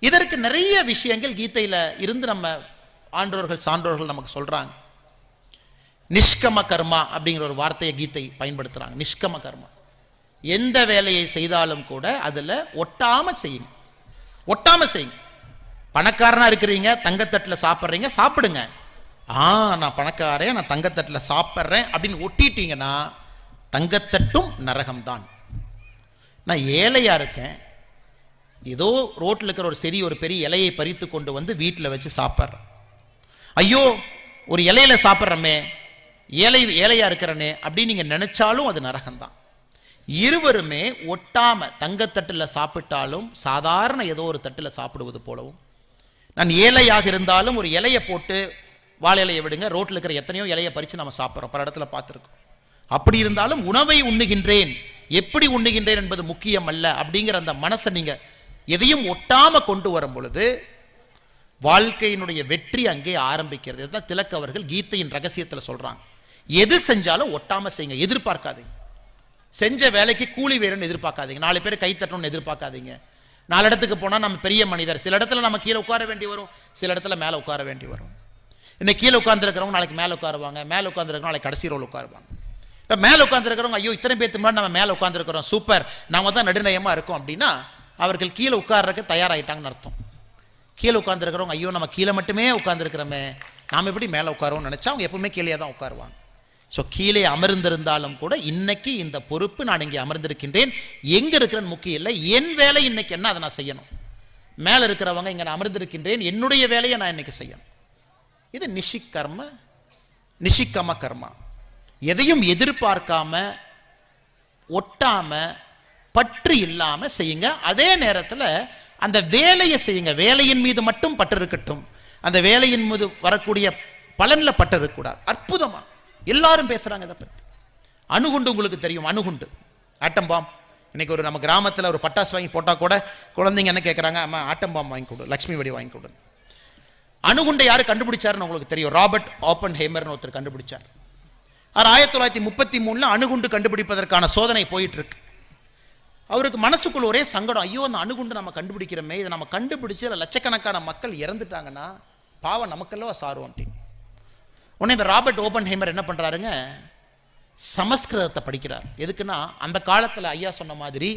இதற்கு நிறைய விஷயங்கள் கீதையில் இருந்து நம்ம ஆன்றோர்கள் சான்றோர்கள் நமக்கு சொல்கிறாங்க நிஷ்கம கர்மா அப்படிங்கிற ஒரு வார்த்தையை கீதை பயன்படுத்துகிறாங்க நிஷ்கம கர்மா. எந்த வேலையை செய்தாலும் கூட அதில் ஒட்டாமல் செய்யுங்க. ஒட்டாமல் செய்யுங்க. பணக்காரனாக இருக்கிறீங்க தங்கத்தட்டில் சாப்பிட்றீங்க சாப்பிடுங்க. ஆ நான் பணக்காரன் நான் தங்கத்தட்டில் சாப்பிட்றேன் அப்படின்னு ஒட்டிட்டீங்கன்னா தங்கத்தட்டும் நரகம்தான். நான் ஏழையாக இருக்கேன் ஏதோ ரோட்டில் இருக்கிற ஒரு செடி ஒரு பெரிய இலையை பறித்து கொண்டு வந்து வீட்டில் வச்சு சாப்பிட்றேன் ஐயோ ஒரு இலையில சாப்பிட்றமே ஏழை ஏழையாக இருக்கிறனே அப்படின்னு நீங்கள் நினச்சாலும் அது நரகம்தான். இருவருமே ஒட்டாமல் தங்கத்தட்டில் சாப்பிட்டாலும் சாதாரண ஏதோ ஒரு தட்டில் சாப்பிடுவது போலவும். நான் ஏழையாக இருந்தாலும் ஒரு இலையை போட்டு வாழை இலையை விடுங்க ரோட்டில் இருக்கிற எத்தனையோ இலையை பறித்து நம்ம சாப்பிட்றோம். பல இடத்துல பார்த்துருக்கோம். அப்படி இருந்தாலும் உணவை உண்ணுகின்றேன். எப்படி உண்ணுகின்றேன் என்பது முக்கியம் அல்ல அப்படிங்கிற அந்த மனசை நீங்கள் எதையும் ஒட்டாம கொண்டு வரும் பொழுது வாழ்க்கையினுடைய வெற்றி அங்கே ஆரம்பிக்கிறது. இதுதான் திலக் அவர்கள் கீதையின் ரகசியத்தில் சொல்றாங்க. எது செஞ்சாலும் ஒட்டாம செய்யுங்க எதிர்பார்க்காதீங்க. செஞ்ச வேலைக்கு கூலி வேணும்னு எதிர்பார்க்காதீங்க. நாலு பேர் கை தட்டணும்னு எதிர்பார்க்காதீங்க. நாலு இடத்துக்கு போனால் நம்ம பெரிய மனிதர். சில இடத்துல நம்ம கீழே உட்கார வேண்டி வரும். சில இடத்துல மேலே உட்கார வேண்டி வரும். இன்னைக்கு கீழே உட்காந்துருக்கிறவங்க நாளைக்கு மேலே உட்காருவாங்க. மேலே உட்காந்துருக்கிறவங்க நாளைக்கு கடைசி ரோல் உட்காருவாங்க. இப்போ மேலே உட்காந்துருக்கிறவங்க ஐயோ இத்தனை பேர்த்து முன்னாடி நம்ம மேலே உட்காந்துருக்கிறோம் சூப்பர். நாம தான் நடுநயமாக இருக்கோம் அப்படின்னா அவர்கள் கீழே உட்கார்றதுக்கு தயாராகிட்டாங்கன்னு அர்த்தம். கீழே உட்காந்துருக்கிறவங்க ஐயோ நம்ம கீழே மட்டுமே உட்காந்துருக்கிறோமே நாம் எப்படி மேலே உட்காருவோம்னு நினச்சா அவங்க எப்பவுமே கீழே தான் உட்காருவாங்க. ஸோ கீழே அமர்ந்திருந்தாலும் கூட இன்னைக்கு இந்த பொறுப்பு நான் இங்கே அமர்ந்திருக்கின்றேன். எங்கே இருக்கிறேன்னு முக்கியம் இல்லை. என் வேலை இன்னைக்கு என்ன? அதை நான் செய்யணும். மேலே இருக்கிறவங்க இங்கே நான் அமர்ந்திருக்கின்றேன். என்னுடைய வேலையை நான் இன்னைக்கு செய்யணும். இது நிஷிக்கர்ம நிஷிக்கம கர்மா. எதையும் எதிர்பார்க்காம ஒட்டாமல் பற்று இல்லாமல் செய்யுங்க. அதே நேரத்தில் அந்த வேலையை செய்யுங்க. வேலையின் மீது மட்டும் பற்று இருக்கட்டும். அந்த வேலையின் மீது வரக்கூடிய பலனில் பற்று இருக்கக்கூடாது. அற்புதமாக எல்லாரும் பேசுகிறாங்க இதை பற்றி அணுகுண்டு உங்களுக்கு தெரியும். அணுகுண்டு. Atom bomb. இன்னைக்கு ஒரு நம்ம கிராமத்தில் ஒரு பட்டாசு வாங்கி போட்டால் கூட குழந்தைங்க என்ன கேட்குறாங்க அம்மா ஆட்டம் பாம் வாங்கி கொடு. லக்ஷ்மி வெடி வாங்கி கொடு. அணுகுண்டை யார் கண்டுபிடிச்சாருன்னு உங்களுக்கு தெரியும். ராபர்ட் ஓப்பன் ஹேமர்னு ஒருத்தர் கண்டுபிடிச்சார். அவர் ஆயிரத்தி தொள்ளாயிரத்தி முப்பத்தி மூணில் அணுகுண்டு கண்டுபிடிப்பதற்கான சோதனை போயிட்டு இருக்கு. அவருக்கு மனசுக்குள்ள ஒரே சங்கடம் ஐயோ அந்த அணுகுண்டு நம்ம கண்டுபிடிக்கிறோமே இதை நம்ம கண்டுபிடிச்சு அதில் லட்சக்கணக்கான மக்கள் இறந்துட்டாங்கன்னா பாவம் நமக்கெல்லாம் சாரும் அப்படின்னு உடனே இந்த ராபர்ட் ஓபன் ஹேமர் என்ன பண்ணுறாருங்க சமஸ்கிருதத்தை படிக்கிறார். எதுக்குன்னா அந்த காலத்தில் ஐயா சொன்ன மாதிரி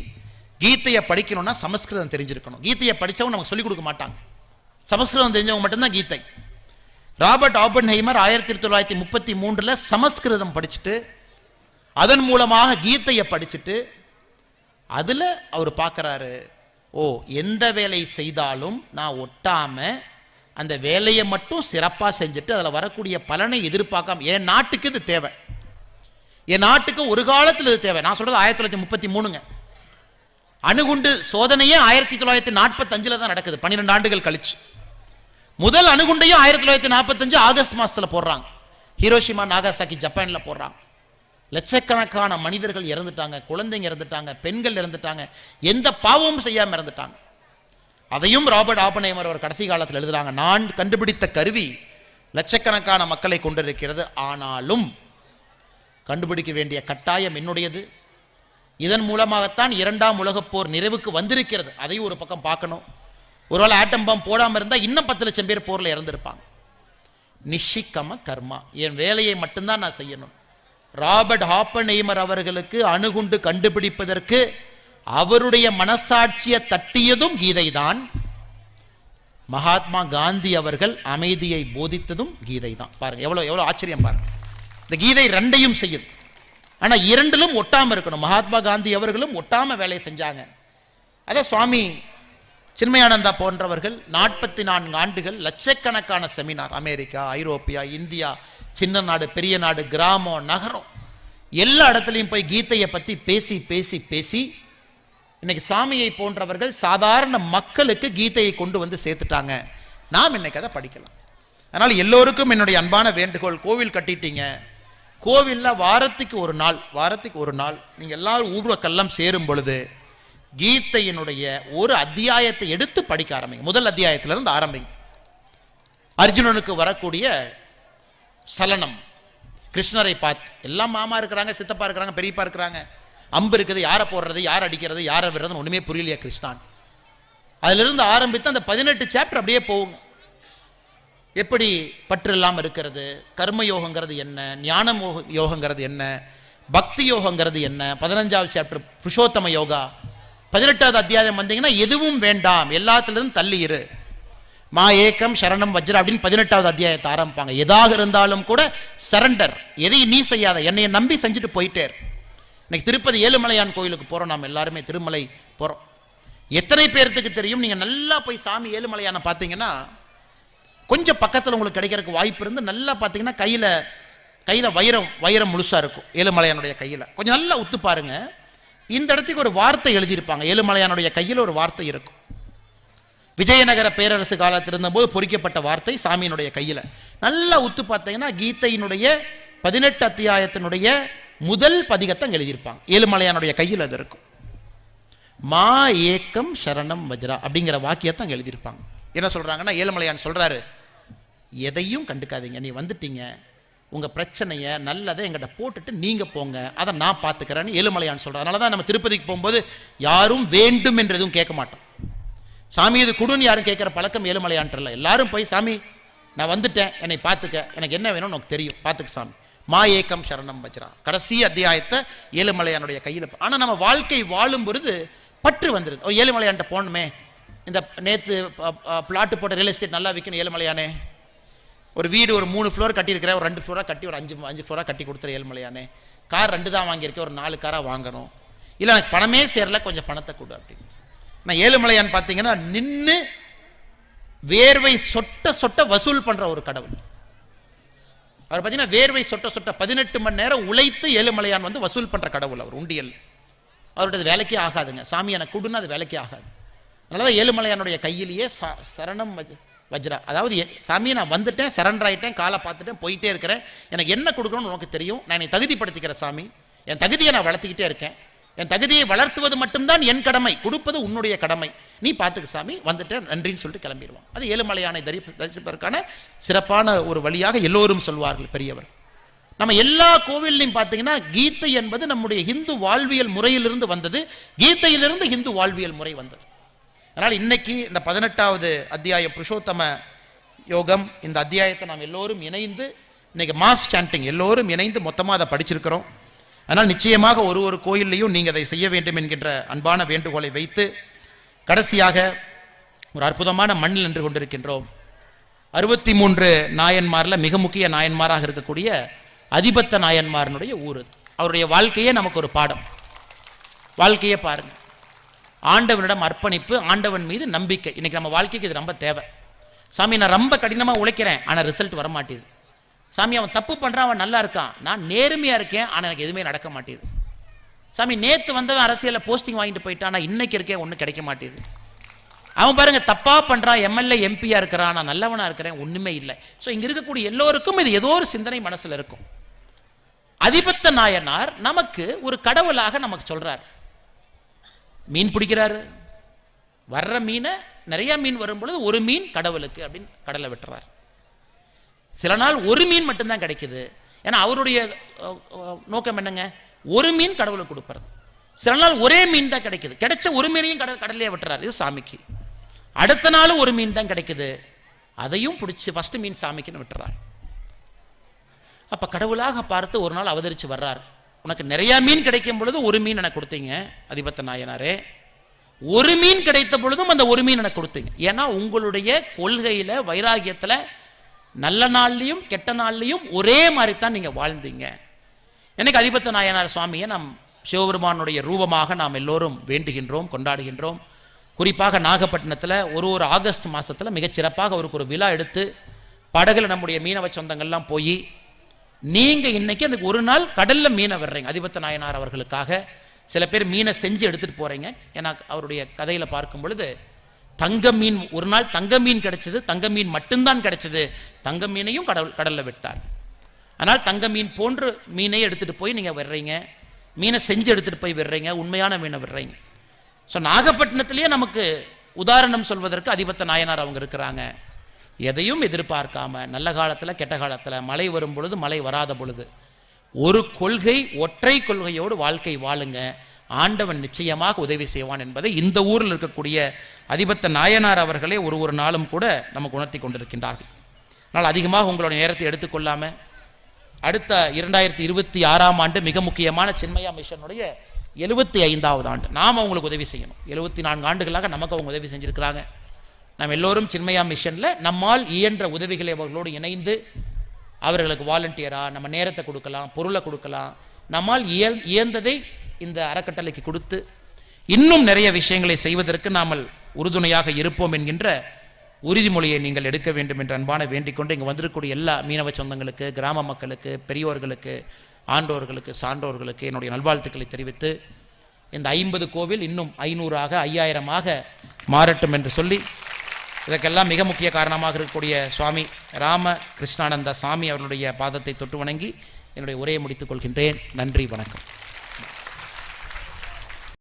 கீதையை படிக்கணும்னா சமஸ்கிருதம் தெரிஞ்சிருக்கணும். கீதையை படித்தவங்க நமக்கு சொல்லிக் கொடுக்க மாட்டாங்க. சமஸ்கிருதம் தெரிஞ்சவங்க மட்டும்தான் கீதை. ராபர்ட் ஆபன் ஹெய்மர் ஆயிரத்தி தொள்ளாயிரத்தி முப்பத்தி மூன்றில் சமஸ்கிருதம் படிச்சுட்டு அதன் மூலமாக கீதையை படிச்சுட்டு அதில் அவர் பார்க்குறாரு ஓ எந்த வேலை செய்தாலும் நான் ஒட்டாமல் அந்த வேலையை மட்டும் சிறப்பாக செஞ்சுட்டு அதில் வரக்கூடிய பலனை எதிர்பார்க்காம என் நாட்டுக்கு இது தேவை. என் நாட்டுக்கு ஒரு காலத்தில் இது தேவை. நான் சொல்கிறது ஆயிரத்தி தொள்ளாயிரத்தி முப்பத்தி மூணுங்க. அணுகுண்டு சோதனையே ஆயிரத்தி தொள்ளாயிரத்தி நாற்பத்தஞ்சில் தான் நடக்குது. பன்னிரெண்டு ஆண்டுகள் கழிச்சு. முதல் அணுகுண்டையும் ஆயிரத்தி தொள்ளாயிரத்தி நாற்பத்தஞ்சு ஆகஸ்ட் மாதத்தில் போடுறாங்க. ஹீரோஷிமா நாகாசாக்கி ஜப்பானில் போடுறாங்க. லட்சக்கணக்கான மனிதர்கள் இறந்துட்டாங்க குழந்தைங்க இறந்துட்டாங்க பெண்கள் இறந்துட்டாங்க எந்த பாவமும் செய்யாமல் இறந்துட்டாங்க. அதையும் ராபர்ட் ஆபனேமர் அவர் கடைசி காலத்தில் எழுதுறாங்க. நான் கண்டுபிடித்த கருவி லட்சக்கணக்கான மக்களை கொண்டிருக்கிறது. ஆனாலும் கண்டுபிடிக்க வேண்டிய கட்டாயம் என்னுடையது? இதன் மூலமாகத்தான் இரண்டாம் உலகப் போர் நிறைவுக்கு வந்திருக்கிறது. அதையும் ஒரு பக்கம் பார்க்கணும். ஒருவேளை ஆட்டம் பாம் போடாமல் இருந்தால் இன்னும் பத்து லட்சம் பேர் போரில் இறந்துருப்பாங்க. நிஷிக்கம கர்மா. என் வேலையை மட்டும்தான் நான் செய்யணும். ராபர்ட் ஹாப்பன்ஹெய்மர் அவர்களுக்கு அணுகுண்டு கண்டுபிடிப்பதற்கு அவருடைய மனசாட்சியை தட்டியதும் கீதைதான். மகாத்மா காந்தி அவர்கள் அமைதியை போதித்ததும் கீதை தான் பாருங்க எவ்வளோ எவ்வளோ ஆச்சரியம் பாருங்க. இந்த கீதை ரெண்டையும் செய்யுது. ஆனா இரண்டிலும் ஒட்டாம இருக்கணும். மகாத்மா காந்தி அவர்களும் ஒட்டாம வேலையை செஞ்சாங்க. அதான் சுவாமி சின்மயானந்தா போன்றவர்கள் நாற்பத்தி நான்கு ஆண்டுகள் லட்சக்கணக்கான செமினார். அமெரிக்கா ஐரோப்பியா இந்தியா சின்ன நாடு பெரிய நாடு கிராமம் நகரம். எல்லா இடத்துலையும் போய் கீதையை பற்றி பேசி பேசி பேசி இன்னைக்கு சாமியை போன்றவர்கள் சாதாரண மக்களுக்கு கீதையை கொண்டு வந்து சேர்த்துட்டாங்க. நாம் இன்னைக்கு அதை படிக்கலாம். அதனால் எல்லோருக்கும் என்னுடைய அன்பான வேண்டுகோள் கோவில் கட்டிட்டீங்க. கோவிலில் வாரத்துக்கு ஒரு நாள் வாரத்துக்கு ஒரு நாள். நீங்கள் எல்லாரும் ஊர்வக்கெல்லாம் சேரும் பொழுது கீதையினுடைய ஒரு அத்தியாயத்தை எடுத்து படிக்க ஆரம்பிங்க. முதல் அத்தியாயத்திலிருந்து ஆரம்பிங்க. அர்ஜுனனுக்கு வரக்கூடிய சலனம். கிருஷ்ணரை பார்த்து எல்லாம் மாமா இருக்கிறாங்க சித்தப்பா இருக்கிறாங்க பெரியப்பா இருக்கிறாங்க. அம்பு இருக்குது யாரை போடுறது யார் அடிக்கிறது யாரை விடுறதுன்னு ஒன்றுமே புரியலையா கிருஷ்ணான். அதிலிருந்து ஆரம்பித்து அந்த பதினெட்டு சாப்டர் அப்படியே போகும் எப்படி பற்று இல்லாமல் இருக்கிறது கர்ம யோகங்கிறது என்ன ஞான யோகங்கிறது என்ன பக்தி யோகங்கிறது என்ன பதினஞ்சாவது சாப்டர் புருஷோத்தம யோகா. பதினெட்டாவது அத்தியாயம் வந்தீங்கன்னா எதுவும் வேண்டாம் எல்லாத்துலேருந்து தள்ளி இரு. மா ஏக்கம் சரணம் வஜ்ர அப்படின்னு பதினெட்டாவது அத்தியாயத்தை ஆரம்பிப்பாங்க. எதாக இருந்தாலும் கூட சரண்டர். எதையும் நீ செய்யாத. என்னையை நம்பி செஞ்சுட்டு போயிட்டே இன்னைக்கு திருப்பதி ஏழுமலையான் கோயிலுக்கு போகிறோம் நாம் எல்லாருமே திருமலை போகிறோம் எத்தனை பேர்த்துக்கு தெரியும்? நீங்கள் நல்லா போய் சாமி ஏழுமலையான பார்த்தீங்கன்னா கொஞ்சம் பக்கத்தில் உங்களுக்கு கிடைக்கிறதுக்கு வாய்ப்பு இருந்து நல்லா பார்த்தீங்கன்னா கையில் கையில் வைரம் வைரம் முழுசாக இருக்கும். ஏழுமலையானுடைய கையில். கொஞ்சம் நல்லா உத்து பாருங்க. இந்த இடத்துக்கு ஒரு வார்த்தை எழுதியிருப்பாங்க. ஏழுமலையானுடைய கையில் ஒரு வார்த்தை இருக்கும். விஜயநகர பேரரசு காலத்தில் இருந்தபோது பொறிக்கப்பட்ட வார்த்தை சாமியினுடைய கையில். நல்லா உத்து பார்த்தீங்கன்னா கீதையினுடைய பதினெட்டு அத்தியாயத்தினுடைய முதல் பதிகத்தை எழுதியிருப்பாங்க. ஏழுமலையானுடைய கையில் அது இருக்கும். மா ஏக்கம் சரணம் வஜ்ரா அப்படிங்கிற வாக்கியத்தை அங்கே எழுதியிருப்பாங்க. என்ன சொல்கிறாங்கன்னா ஏழுமலையான் சொல்கிறாரு எதையும் கண்டுக்காதீங்க. நீ வந்துட்டீங்க. உங்கள் பிரச்சனையை நல்லதை எங்கிட்ட போட்டுட்டு நீங்கள் போங்க. அதை நான் பார்த்துக்கிறேன்னு ஏழுமலையான் சொல்கிறேன் அதனால தான் நம்ம திருப்பதிக்கு போகும்போது யாரும் வேண்டும் என்று எதுவும் கேட்க மாட்டோம். சாமி இது கொடுன்னு யாரும் கேட்குற பழக்கம் ஏழுமலையான்றல எல்லாரும் போய் சாமி நான் வந்துட்டேன். என்னை பார்த்துக்க. எனக்கு என்ன வேணும்னு உனக்கு தெரியும். பார்த்துக்க சாமி. மா ஏக்கம் சரணம் வஜ்ரா கடைசி அத்தியாயத்தை ஏழுமலையானுடைய கையில் ஆனால் நம்ம வாழ்க்கை வாழும் பொழுது பற்று வந்துடுது ஒரு ஏழுமலையான்ட்ட போகணுமே. இந்த நேற்று பிளாட்டு போட்ட ரியல் எஸ்டேட் நல்லா விற்கணும் ஏழுமலையானே. ஒரு வீடு ஒரு மூணு ஃப்ளோர் கட்டியிருக்கிறேன். ஒரு ரெண்டு ஃப்ளோராக கட்டி ஒரு அஞ்சு அஞ்சு ஃப்ளோராக கட்டி கொடுத்துரு ஏழுமலையானே. கார் ரெண்டு தான் வாங்கியிருக்கேன். ஒரு நாலு காராக வாங்கணும். இல்லை எனக்கு பணமே சேரல. கொஞ்சம் பணத்தை கொடு அப்படின்னு. நான் ஏழுமலையான் பார்த்தீங்கன்னா நின்று வேர்வை சொட்ட சொட்ட வசூல் பண்ணுற ஒரு கடவுள். அவர் பார்த்தீங்கன்னா வேர்வை சொட்ட சொட்ட பதினெட்டு மணி நேரம் உழைத்து ஏழுமலையான் வந்து வசூல் பண்ணுற கடவுள் அவர் உண்டியல். அவருடைய வேலைக்கே ஆகாதுங்க. சாமி எனக்கு கொடுன்னு அது வேலைக்கே ஆகாது. அதனால தான் ஏழுமலையானுடைய கையிலேயே ச- சரணம் வஜ் வஜ்ரா அதாவது எ- சாமி நான் வந்துட்டேன் சரண்டர் ஆகிட்டேன் காலை பார்த்துட்டேன் போயிட்டே இருக்கிறேன். எனக்கு என்ன கொடுக்கணும்னு உனக்கு தெரியும். நான் என்னை தகுதிப்படுத்திக்கிறேன் சாமி. என் தகுதியை நான் வளர்த்துக்கிட்டே இருக்கேன். என் தகுதியை வளர்த்துவது மட்டும்தான் என் கடமை. கொடுப்பது உன்னுடைய கடமை. நீ பார்த்துக்க சாமி வந்துட்டேன் நன்றின்னு சொல்லிட்டு கிளம்பிடுவான் அது ஏழுமலையானை தரி தரிசிப்பதற்கான சிறப்பான ஒரு வழியாக எல்லோரும் சொல்வார்கள் பெரியவர். நம்ம எல்லா கோவில்லையும் பார்த்தீங்கன்னா கீதை என்பது நம்முடைய இந்து வாழ்வியல் முறையிலிருந்து வந்தது. கீதையிலிருந்து இந்து வாழ்வியல் முறை வந்தது. அதனால் இன்னைக்கு இந்த பதினெட்டாவது அத்தியாய புருஷோத்தம யோகம் இந்த அத்தியாயத்தை நாம் எல்லோரும் இணைந்து இன்னைக்கு மாஸ் சாண்டிங் எல்லோரும் இணைந்து மொத்தமாக அதை படிச்சிருக்கிறோம். அதனால் நிச்சயமாக ஒரு ஒரு கோயில்லையும் நீங்கள் அதை செய்ய வேண்டும் என்கின்ற அன்பான வேண்டுகோளை வைத்து கடைசியாக ஒரு அற்புதமான மண்ணில் நின்று கொண்டிருக்கின்றோம். அறுபத்தி மூன்று நாயன்மாரில் மிக முக்கிய நாயன்மாராக இருக்கக்கூடிய அதிபத்த நாயன்மாரனுடைய ஊர் அவருடைய வாழ்க்கையே நமக்கு ஒரு பாடம். வாழ்க்கையே பாருங்கள் ஆண்டவனிடம் அர்ப்பணிப்பு ஆண்டவன் மீது நம்பிக்கை. இன்றைக்கி நம்ம வாழ்க்கைக்கு இது ரொம்ப தேவை. சாமி நான் ரொம்ப கடினமாக உழைக்கிறேன் ஆனால் ரிசல்ட் வரமாட்டேது. சாமி அவன் தப்பு பண்ணுறான் அவன் நல்லா இருக்கான். நான் நேர்மையாக இருக்கேன் ஆனால் எனக்கு எதுவுமே நடக்க மாட்டேது. சாமி நேற்று வந்தவன் அரசியலில் போஸ்டிங் வாங்கிட்டு போயிட்டான் நான் இன்றைக்கி இருக்கேன் ஒன்றும் கிடைக்க மாட்டேது. அவன் பாருங்க தப்பாக பண்ணுறான் எம்எல்ஏ எம்பியாக இருக்கிறான் நான் நல்லவனாக இருக்கிறேன் ஒன்றுமே இல்லை. ஸோ இங்கே இருக்கக்கூடிய எல்லோருக்கும் இது ஏதோ ஒரு சிந்தனை மனசில் இருக்கும். அதிபத்த நாயனார் நமக்கு ஒரு கடவுளாக நமக்கு சொல்கிறார் மீன் பிடிக்கிறாரு. வர்ற மீனை நிறையா மீன் வரும் பொழுது ஒரு மீன் கடவுளுக்கு அப்படின்னு கடலை விட்டுறார். சில நாள் ஒரு மீன் மட்டும்தான் கிடைக்குது. ஏன்னா அவருடைய நோக்கம் என்னங்க? ஒரு மீன் கடவுளுக்கு கொடுப்பறது. சில நாள் ஒரே மீன் தான் கிடைக்குது. கிடைச்ச ஒரு மீனையும் கடல் கடல்லையே விட்டுறாரு. இது சாமிக்கு. அடுத்த நாள் ஒரு மீன் தான் கிடைக்குது. அதையும் பிடிச்சி ஃபர்ஸ்ட் மீன் சாமிக்குன்னு விட்டுறார். அப்ப கடவுளாக பார்த்து ஒரு நாள் அவதரிச்சு வர்றார். உனக்கு நிறையா மீன் கிடைக்கும் பொழுது ஒரு மீன் எனக்கு கொடுத்தீங்க அதிபத்த நாயனாரே. ஒரு மீன் கிடைத்த பொழுதும் அந்த ஒரு மீன் எனக்கு கொடுத்தீங்க. ஏன்னா உங்களுடைய கொள்கையில வைராகியத்துல நல்ல நாள்லையும் கெட்ட நாள்லையும் ஒரே மாதிரி தான் நீங்கள் வாழ்ந்தீங்க. எனக்கு அதிபத்த நாயனார் சுவாமியை நாம் சிவபெருமானுடைய ரூபமாக நாம் எல்லோரும் வேண்டுகின்றோம் கொண்டாடுகின்றோம். குறிப்பாக நாகப்பட்டினத்தில் ஒரு ஒரு ஆகஸ்ட் மாதத்தில் மிகச்சிறப்பாக அவருக்கு ஒரு விழா எடுத்து படகுல நம்முடைய மீனவ சொந்தங்கள்லாம் போய் நீங்கள் இன்றைக்கி அந்த ஒரு நாள் கடலில் மீனை விடுறீங்க அதிபத்த நாயனார் அவர்களுக்காக. சில பேர் மீனை செஞ்சு எடுத்துகிட்டு போகிறீங்க ஏன்னா அவருடைய கதையில் பார்க்கும் பொழுது தங்க மீன் ஒரு நாள் தங்க மீன் கிடைச்சது தங்க மீன் மட்டும்தான் கிடைச்சது. தங்க மீனையும் கடல் கடலில் விட்டார். ஆனால் தங்க மீன் போன்ற மீனை எடுத்துகிட்டு போய் நீங்கள் விடுறீங்க. மீனை செஞ்சு எடுத்துகிட்டு போய் விடுறீங்க. உண்மையான மீனை விடுறீங்க. ஸோ நாகப்பட்டினத்திலேயே நமக்கு உதாரணம் சொல்வதற்கு அதிபத்த நாயனார் அவங்க இருக்கிறாங்க. எதையும் எதிர்பார்க்காம நல்ல காலத்தில் கெட்ட காலத்தில் மழை வரும் பொழுது மழை வராத பொழுது ஒரு கொள்கை ஒற்றை கொள்கையோடு வாழ்க்கை வாழுங்க. ஆண்டவன் நிச்சயமாக உதவி செய்வான் என்பதை இந்த ஊரில் இருக்கக்கூடிய அதிபத்த நாயனார் அவர்களே ஒரு ஒரு நாளும் கூட நமக்கு உணர்த்தி கொண்டிருக்கின்றார்கள். ஆனால் அதிகமாக உங்களோட நேரத்தை எடுத்துக்கொள்ளாமல் அடுத்த இரண்டாயிரத்தி இருபத்தி ஆறாம் ஆண்டு மிக முக்கியமான சின்மயா மிஷனுடைய எழுபத்தி ஐந்தாவது ஆண்டு நாம் அவங்களுக்கு உதவி செய்யணும். எழுபத்தி நான்கு ஆண்டுகளாக நமக்கு அவங்க உதவி செஞ்சுருக்கிறாங்க. நாம் எல்லோரும் சின்மயா மிஷனில் நம்மால் இயன்ற உதவிகளை அவர்களோடு இணைந்து அவர்களுக்கு வாலண்டியராக நம்ம நேரத்தை கொடுக்கலாம் பொருளை கொடுக்கலாம். நம்மால் இயல் இயந்ததை இந்த அறக்கட்டளைக்கு கொடுத்து இன்னும் நிறைய விஷயங்களை செய்வதற்கு நாமல் உறுதுணையாக இருப்போம் என்கின்ற உறுதிமொழியை நீங்கள் எடுக்க வேண்டும் என்ற அன்பான வேண்டிக் கொண்டு இங்கே வந்திருக்கக்கூடிய எல்லா மீனவ சொந்தங்களுக்கு கிராம மக்களுக்கு பெரியோர்களுக்கு ஆண்டோர்களுக்கு சான்றோர்களுக்கு என்னுடைய நல்வாழ்த்துக்களை தெரிவித்து இந்த ஐம்பது கோவில் இன்னும் ஐநூறாக ஐயாயிரமாக மாறட்டும் என்று சொல்லி இதற்கெல்லாம் மிக முக்கிய காரணமாக இருக்கக்கூடிய சுவாமி ராம கிருஷ்ணானந்த சாமி அவர்களுடைய பாதத்தை தொட்டு வணங்கி என்னுடைய உரையை முடித்துக் கொள்கின்றேன். நன்றி வணக்கம்.